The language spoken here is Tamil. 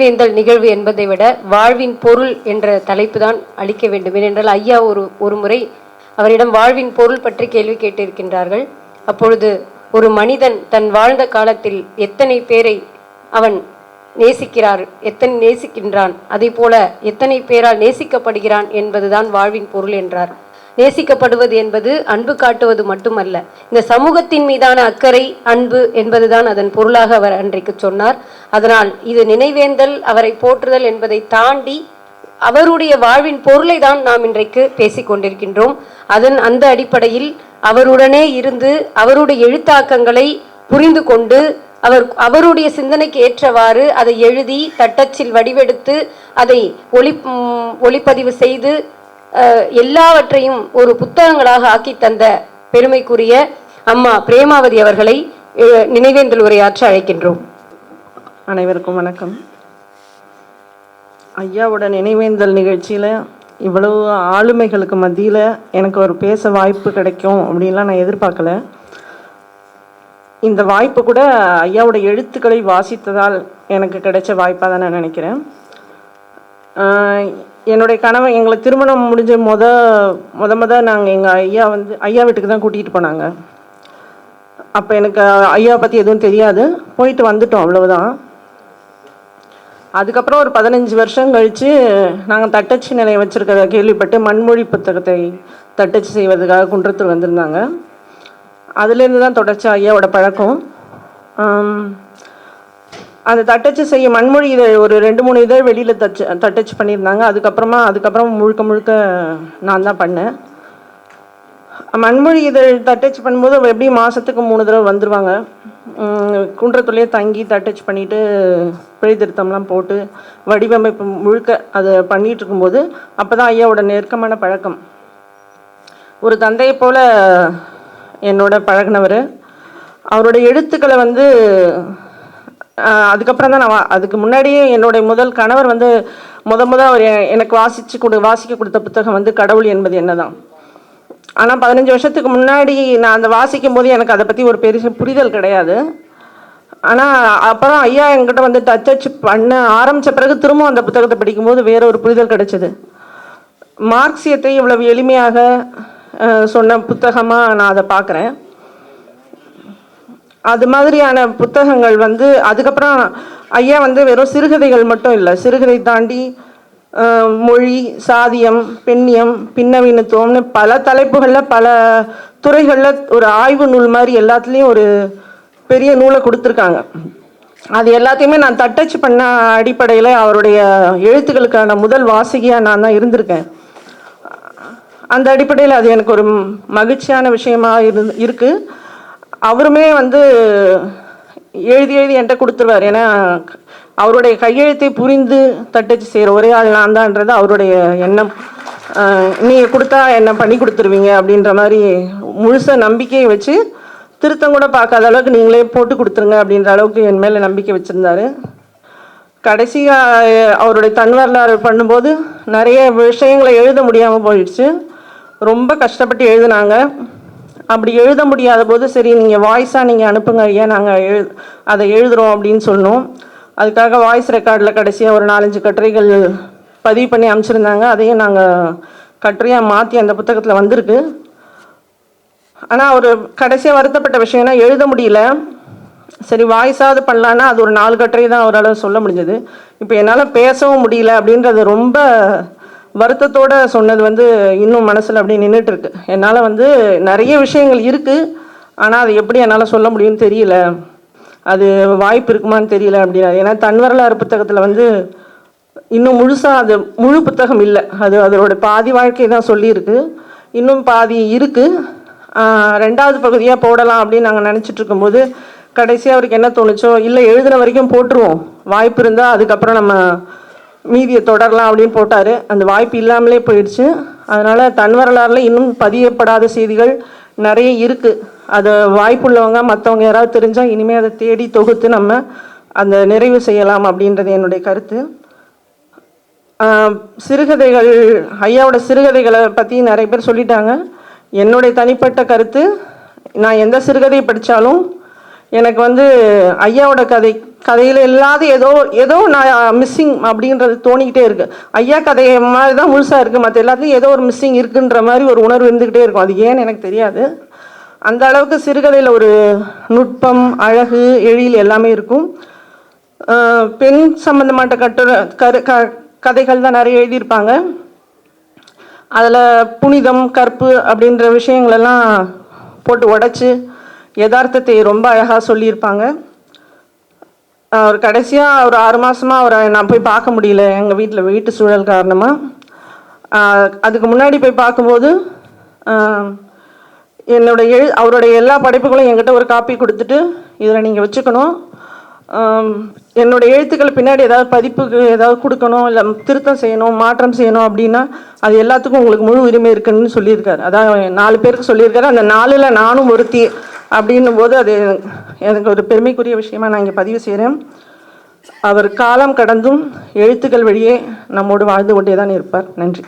வேந்தல் நிகழ்வு என்பதை விட வாழ்வின் பொருள் என்ற தலைப்பு தான் அளிக்க வேண்டும். ஏனென்றால் ஐயா ஒரு ஒரு முறை அவரிடம் வாழ்வின் பொருள் பற்றி கேள்வி கேட்டிருக்கின்றார்கள். அப்பொழுது ஒரு மனிதன் தன் வாழ்ந்த காலத்தில் எத்தனை பேரை அவன் நேசிக்கிறார் எத்தனை நேசிக்கின்றான் அதே போல எத்தனை பேரால் நேசிக்கப்படுகிறான் என்பதுதான் வாழ்வின் பொருள் என்றார். நேசிக்கப்படுவது என்பது அன்பு காட்டுவது மட்டுமல்ல. இந்த சமூகத்தின் மீதான அக்கறை அன்பு என்பதுதான் அதன் பொருளாக அவர் அன்றைக்கு சொன்னார். அதனால் இது நினைவேந்தல் அவரை போற்றுதல் என்பதை தாண்டி அவருடைய வாழ்வின் பொருளை தான் நாம் இன்றைக்கு பேசிக் கொண்டிருக்கின்றோம். அதன் அந்த அடிப்படையில் அவருடனே இருந்து அவருடைய எழுத்தாக்கங்களை புரிந்து கொண்டு அவர் அவருடைய சிந்தனைக்கு ஏற்றவாறு அதை எழுதி தட்டச்சில் வடிவெடுத்து அதை ஒளி ஒளிப்பதிவு செய்து எல்லாவற்றையும் ஒரு புத்தகங்களாக ஆக்கி தந்த பெருமைக்குரிய அம்மா பிரேமாவதி அவர்களை நினைவேந்தல் உரையாற்ற அழைக்கின்றோம். அனைவருக்கும் வணக்கம். ஐயாவோட நினைவேந்தல் நிகழ்ச்சியில் இவ்வளவு ஆளுமைகளுக்கு மத்தியில் எனக்கு ஒரு பேச வாய்ப்பு கிடைக்கும் அப்படின்லாம் நான் எதிர்பார்க்கல. இந்த வாய்ப்பு கூட ஐயாவோட எழுத்துக்களை வாசித்ததால் எனக்கு கிடைச்ச வாய்ப்பாக தான் நான் நினைக்கிறேன். என்னுடைய கணவன் எங்களை திருமணம் முடிஞ்ச முத முத முத நாங்கள் எங்கள் ஐயா வந்து ஐயா வீட்டுக்கு தான் கூட்டிகிட்டு போனாங்க. அப்போ எனக்கு ஐயா பற்றி எதுவும் தெரியாது. போயிட்டு வந்துட்டோம் அவ்வளவுதான். அதுக்கப்புறம் ஒரு பதினஞ்சு வருஷம் கழித்து நாங்கள் தட்டச்சு நிலையம் வச்சுருக்கிறத கேள்விப்பட்டு மண்மொழி புத்தகத்தை தட்டச்சு செய்வதற்காக குன்றத்தில் வந்திருந்தாங்க. அதுலேருந்து தான் தொடர்ச்சி ஐயாவோட பழக்கம். அந்த தட்டச்சு செய்ய மண்மொழி இதழ் ஒரு ரெண்டு மூணு இதழ் வெளியில் தச்சு தட்டச்சு பண்ணியிருந்தாங்க. அதுக்கப்புறமா அதுக்கப்புறம் முழுக்க முழுக்க நான் தான் பண்ணேன். மண்மொழி இதழ் தட்டச்சு பண்ணும்போது எப்படி மாதத்துக்கு மூணு தடவை வந்துடுவாங்க குன்றத்துலேயே தங்கி தட்டச் பண்ணிட்டு பிழை திருத்தம்லாம் போட்டு வடிவமைப்பு முழுக்க அதை பண்ணிகிட்டு இருக்கும்போது அப்போ தான் ஐயாவோட நெருக்கமான பழக்கம். ஒரு தந்தையை போல் என்னோட பழகினவர். அவரோட எழுத்துக்களை வந்து அதுக்கப்புறம் தான் நான் அதுக்கு முன்னாடியே என்னுடைய முதல் கணவர் வந்து முத முத அவர் எனக்கு வாசித்து கொடு வாசிக்க கொடுத்த புத்தகம் வந்து கடவுள் என்பது என்னதான். ஆனால் பதினஞ்சு வருஷத்துக்கு முன்னாடி நான் அந்த வாசிக்கும் போது எனக்கு அதை பற்றி ஒரு பெரிய புரிதல் கிடையாது. ஆனால் அப்புறம் ஐயா என்கிட்ட வந்து டச் பண்ண ஆரம்பித்த பிறகு திரும்ப அந்த புத்தகத்தை படிக்கும்போது வேற ஒரு புரிதல் கிடைச்சது. மார்க்சியத்தை இவ்வளவு எளிமையாக சொன்ன புத்தகமாக நான் அதை பார்க்குறேன். அது மாதிரியான புத்தகங்கள் வந்து அதுக்கப்புறம் ஐயா வந்து வெறும் சிறுகதைகள் மட்டும் இல்லை சிறுகதை தாண்டி மொழி சாதியம் பெண்ணியம் பின்னவீனத்துவம்னு பல தலைப்புகளில் பல துறைகளில் ஒரு ஆய்வு நூல் மாதிரி எல்லாத்துலேயும் ஒரு பெரிய நூலை கொடுத்துருக்காங்க. அது எல்லாத்தையுமே நான் தட்டச்சு பண்ண அடிப்படையில் அவருடைய எழுத்துக்களுக்கான முதல் வாசகியாக நான் தான் இருந்திருக்கேன். அந்த அடிப்படையில் அது எனக்கு ஒரு மகிழ்ச்சியான விஷயமாக இருந்து இருக்குது அவருமே வந்து எழுதி எழுதி என்கிட்ட கொடுத்துருவார். ஏன்னா அவருடைய கையெழுத்தை புரிந்து தட்டச்சு செய்கிற ஒரே ஆள் நான் தான்ன்றது அவருடைய எண்ணம். நீங்கள் கொடுத்தா என்ன பண்ணி கொடுத்துருவீங்க அப்படின்ற மாதிரி முழுச நம்பிக்கையை வச்சு திருத்தம் கூட பார்க்காத அளவுக்கு நீங்களே போட்டு கொடுத்துருங்க அப்படின்ற அளவுக்கு என் மேலே நம்பிக்கை வச்சுருந்தாரு. கடைசியாக அவருடைய தன் வரலாறு பண்ணும்போது நிறைய விஷயங்களை எழுத முடியாமல் போயிடுச்சு. ரொம்ப கஷ்டப்பட்டு எழுதுனாங்க. அப்படி எழுத முடியாத போது சரி நீங்கள் வாய்ஸாக நீங்கள் அனுப்புங்க ஐயா நாங்கள் எழு அதை எழுதுகிறோம் அப்படின்னு சொன்னோம். அதுக்காக வாய்ஸ் ரெக்கார்டில் கடைசியாக ஒரு நாலஞ்சு கட்டுரைகள் பதிவு பண்ணி அனுப்பிச்சிருந்தாங்க. அதையும் நாங்கள் கட்டுரையாக மாற்றி அந்த புத்தகத்தில் வந்திருக்கு. ஆனால் ஒரு கடைசியாக வருத்தப்பட்ட விஷயம்னா எழுத முடியல. சரி வாய்ஸாவது பண்ணலான்னா அது ஒரு நாலு கட்டுரை தான் அவரால் சொல்ல முடிஞ்சது. இப்போ என்னால் பேசவும் முடியல அப்படின்றது ரொம்ப வருத்தத்தோட சொன்னது வந்து இன்னும் மனசில் அப்படியே நின்றுட்டு இருக்கு என்னால் வந்து நிறைய விஷயங்கள் இருக்குது ஆனால் அது எப்படி என்னால் சொல்ல முடியும்னு தெரியல. அது வாய்ப்பு இருக்குமான்னு தெரியல அப்படின்னா ஏன்னா தன் வரலாறு புத்தகத்தில் வந்து இன்னும் முழுசாக அது முழு புத்தகம் இல்லை. அது அதோட பாதி வாழ்க்கை தான் சொல்லியிருக்கு. இன்னும் பாதி இருக்குது ரெண்டாவது பகுதியாக போடலாம் அப்படின்னு நாங்கள் நினச்சிட்டு இருக்கும்போது கடைசியாக அவருக்கு என்ன தோணுச்சோ இல்லை எழுதின வரைக்கும் போட்டுருவோம். வாய்ப்பு இருந்தால் அதுக்கப்புறம் நம்ம மீதியை தொடரலாம் அப்படின்னு போட்டார். அந்த வாய்ப்பு இல்லாமலே போயிடுச்சு. அதனால் தன் வரலாறுல இன்னும் பதியப்படாத செய்திகள் நிறைய இருக்குது அதை வாய்ப்புள்ளவங்க மற்றவங்க யாராவது தெரிஞ்சால் இனிமேல் அதை தேடி தொகுத்து நம்ம அந்த நிறைவு செய்யலாம் அப்படின்றது என்னுடைய கருத்து. சிறுகதைகள் ஐயாவோட சிறுகதைகளை பற்றி நிறைய பேர் சொல்லிட்டாங்க. என்னுடைய தனிப்பட்ட கருத்து நான் எந்த சிறுகதை படித்தாலும் எனக்கு வந்து ஐயாவோட கதை கதையில் இல்லாத ஏதோ ஏதோ நான் மிஸ்ஸிங் அப்படின்றது தோணிக்கிட்டே இருக்கு. ஐயா கதை மாதிரி தான் முழுசாக இருக்குது மற்ற எல்லாத்துலையும் ஏதோ ஒரு மிஸ்ஸிங் இருக்குன்ற மாதிரி ஒரு உணர்வு இருந்துக்கிட்டே இருக்கும். அது ஏன்னு எனக்கு தெரியாது. அந்த அளவுக்கு சிறுகதையில் ஒரு நுட்பம் அழகு எழில் எல்லாமே இருக்கும். பெண் சம்மந்தமாட்ட கட்டுரை கரு க கதைகள் தான் நிறைய எழுதியிருப்பாங்க. அதில் புனிதம் கற்பு அப்படின்ற விஷயங்களெல்லாம் போட்டு உடைச்சி யதார்த்தத்தை ரொம்ப அழகாக சொல்லியிருப்பாங்க. அவர் கடைசியாக ஒரு ஆறு மாதமாக அவரை நான் போய் பார்க்க முடியல. எங்கள் வீட்டில் வீட்டு சூழல் காரணமாக அதுக்கு முன்னாடி போய் பார்க்கும்போது என்னுடைய எழு அவருடைய எல்லா படைப்புகளும் என்கிட்ட ஒரு காப்பி கொடுத்துட்டு இதில் நீங்கள் வச்சுக்கணும். என்னுடைய எழுத்துக்கள் பின்னாடி ஏதாவது பதிப்புக்கு ஏதாவது கொடுக்கணும் இல்லை திருத்தம் செய்யணும் மாற்றம் செய்யணும் அப்படின்னா அது எல்லாத்துக்கும் உங்களுக்கு முழு உரிமை இருக்குன்னு சொல்லியிருக்காரு. அதான் நாலு பேருக்கு சொல்லியிருக்காரு. அந்த நாலில் நானும் ஒருத்தி அப்படின்னும் போது அது எனக்கு ஒரு பெருமைக்குரிய விஷயமா நான் இங்கே பதிவு செய்கிறேன் அவர் காலம் கடந்தும் எழுத்துக்கள் வழியே நம்மோடு வாழ்ந்து கொண்டே தான் இருப்பார். நன்றி.